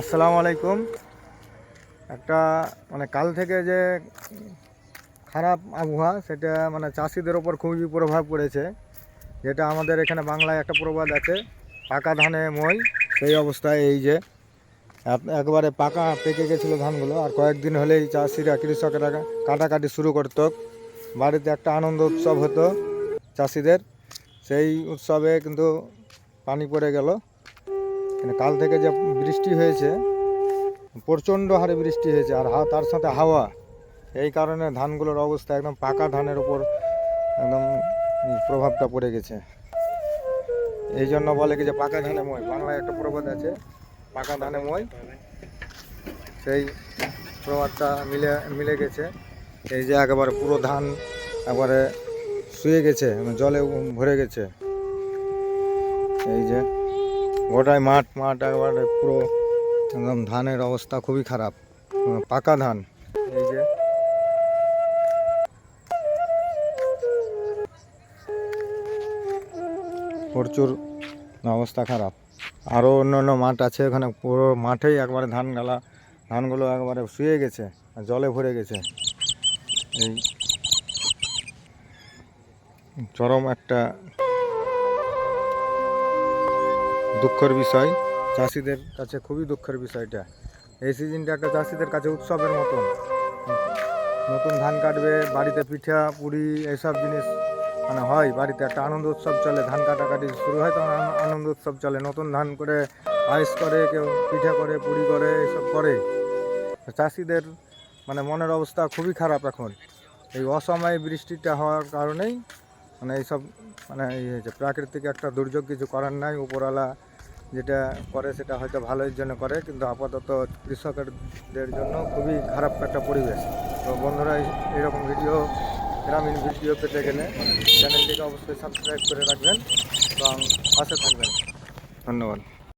আসসালামু আলাইকুম। একটা মানে কাল থেকে যে খারাপ আবহাওয়া, সেটা মানে চাষিদের ওপর খুবই প্রভাব পড়েছে। যেটা আমাদের এখানে বাংলায় একটা প্রবাদ আছে, পাকা ধানে মই, সেই অবস্থায় এই যে একবারে পাকা পেকে গেছিল ধানগুলো, আর কয়েকদিন হলেই চাষিরা, কৃষকেরা কাটাকাটি শুরু করতো। বাড়িতে একটা আনন্দ উৎসব হতো চাষিদের। সেই উৎসবে কিন্তু পানি পড়ে গেল। কাল থেকে যে বৃষ্টি হয়েছে, প্রচণ্ড হারে বৃষ্টি হয়েছে আর তার সাথে হাওয়া। এই কারণে ধানগুলোর অবস্থা একদম পাকা ধানের উপর একদম প্রভাবটা পড়ে গেছে। এই জন্য বলে কি যে পাকা ধানে মই বাংলায় একটা প্রবাদ আছে, পাকা ধানে মই সেই প্রবাদটা মিলে মিলে গেছে। এই যে একেবারে পুরো ধান একবারে শুয়ে গেছে মানে জলে ভরে গেছে। এই যে গোটায় মাঠ মাঠ একবারে পুরো একদম ধানের অবস্থা খুবই খারাপ পাকা ধান। এই যে। প্রচুর অবস্থা খারাপ। আরও অন্য অন্য মাঠ আছে, ওখানে পুরো মাঠেই একবারে ধান গালা, ধানগুলো একবারে শুয়ে গেছে আর জলে ভরে গেছে। এই চরম একটা দুঃখের বিষয়। চাষিদের কাছে খুবই দুঃখের বিষয়টা। এই সিজনটা একটা চাষিদের কাছে উৎসবের মতন। নতুন ধান কাটবে, বাড়িতে পিঠা, পুরি এইসব জিনিস মানে হয়, বাড়িতে একটা আনন্দ উৎসব চলে, ধান কাটাকাটি শুরু হয় তখন আন- আনন্দ উৎসব চলে। নতুন ধান করে পায়েস করে, কেউ পিঠা করে, পুরি করে, এসব করে। চাষিদের মানে মনের অবস্থা খুবই খারাপ এখন। এই অসময়ে বৃষ্টিটা হওয়ার কারণেই মানে এইসব মানে এই হয়েছে প্রাকৃতিক একটা দুর্যোগ কিছু করার নাই, উপরওয়ালা যেটা করে সেটা হয়তো ভালোর জন্য করে, কিন্তু আপাতত কৃষকদের জন্য খুবই খারাপ একটা পরিবেশ। তো বন্ধুরা এরকম ভিডিও, গ্রামীণ ভিডিও পেতে গেলে চ্যানেলটিকে অবশ্যই সাবস্ক্রাইব করে রাখবেন এবং পাশে থাকবেন। ধন্যবাদ।